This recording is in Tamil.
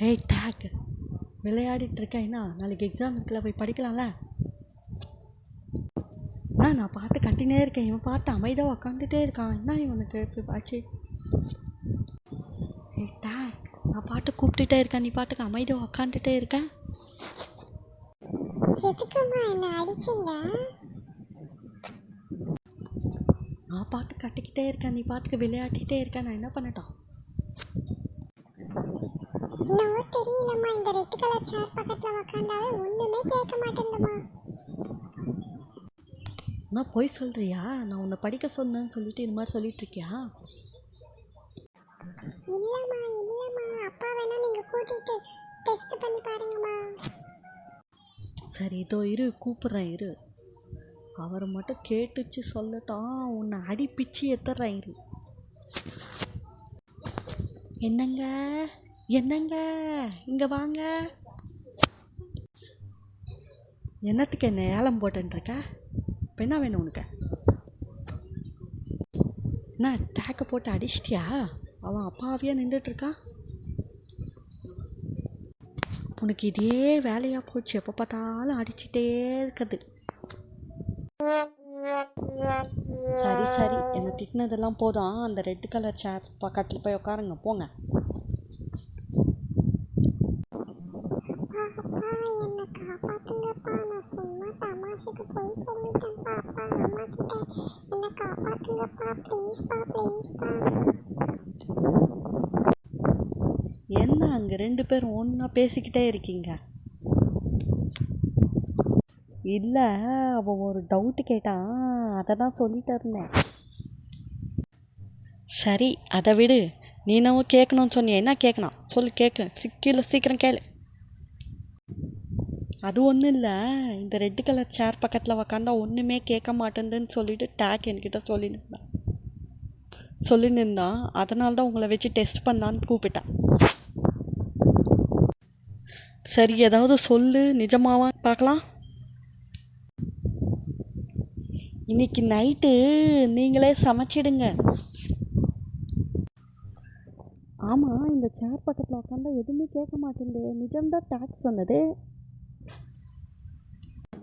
ஹேய் டேக் இருக்கேன். என்ன? நாளைக்கு எக்ஸாம் இருக்குல்ல போய் படிக்கலாம்ல? அண்ணா நான் பாட்டு கட்டினே இருக்கேன். இவன் பாட்டு அமைதியாக உக்காந்துட்டே இருக்கான். என்ன இவனுக்கு இப்படி ஆச்சு ஹேய் டேக் நான் பாட்டு கூப்பிட்டுட்டே இருக்கேன். நீ பாட்டுக்கு அமைதியாக உக்காந்துட்டே இருக்க. எதுக்கும்மா என்ன அடிச்சீங்க நான் பாட்டு கட்டிக்கிட்டே இருக்கேன். நீ பாட்டுக்கு விளையாடிட்டே இருக்க. நான் என்ன பண்ணட்டும்? என்னவோ தெரியலம்மா. இந்த ரெட் கலர் சேர் பக்கத்தில் உக்காந்தாவே ஒன்றுமே கேட்க மாட்டேங்குதும்மா. நான் போய் சொல்கிறியா நான் உன்னை படிக்க சொன்னேன்னு சொல்லிட்டு இது மாதிரி சொல்லிட்டு இருக்கியா இல்லைம்மா இல்லைம்மா. அப்பா வேணா நீங்கள் கூட்டிகிட்டு டெஸ்ட் பண்ணி பாருங்கம்மா. சரி இதோ இரு கூப்பிட்றேன் இரு. அவர் மட்டும் கேட்டுச்சு சொல்லட்டும். உன்னை அடி பிச்சு எத்துறேன் இரு. என்னங்க? என்னங்க? இங்கே வாங்க. என்னத்துக்கு என்ன ஏலம் போட்டுருக்க இப்போ என்ன வேணும் உனக்கு. என்ன டேக்கை போட்டு அடிச்சிட்டியா? அவன் அப்பாவியா நின்றுட்டுருக்கான் உனக்கு இதே வேலையாக போச்சு. எப்போ பார்த்தாலும் அடிச்சிட்டே இருக்குது. சரி சரி. என்னை திட்டினதெல்லாம் போதும். அந்த ரெட் கலர் சேர் பக்கத்தில் போய் உட்காருங்க. போங்க அப்பா அப்பா என்னை காப்பாத்துங்கப்பா நான் சும்மா போய் சொல்லிட்டேன்ப்பா அப்பா அம்மா கிட்ட என்னை காப்பாத்துங்கப்பா ப்ளீஸ்ப்பா ப்ளீஸ்ப்பா என்ன அங்கே ரெண்டு பேரும் ஒன்றா பேசிக்கிட்டே இருக்கீங்க? இல்லை அவன் ஒரு டவுட்டு கேட்டான் அதை தான் சொல்லிட்டு இருந்தேன். சரி அதை விடு. நீ என்னவோ கேட்கணும்னு சொன்னியே என்ன கேட்கணும் சொல்லு கேட்கு சிக்கில சீக்கிரம் கேளு. அது ஒன்றும் இல்லை. இந்த ரெட் கலர் சேர் பக்கத்தில் உக்காந்தா ஒன்றுமே கேட்க மாட்டேங்குதுன்னு சொல்லிட்டு டேக் என்கிட்ட சொல்லின்னு சொல்லியிருந்தான் சொல்லின்னு இருந்தான் அதனால தான் உங்களை வச்சு டெஸ்ட் பண்ணான்னு கூப்பிட்டேன் சரி ஏதாவது சொல்லு. நிஜமாவா? பார்க்கலாம். இன்னைக்கு நைட்டு நீங்களே சமைச்சிடுங்க. ஆமாம் இந்த சேர் பக்கத்தில் உட்காந்தா எதுவுமே கேட்க மாட்டேங்குது. நிஜம்தான் டேக்ஸ் சொன்னது.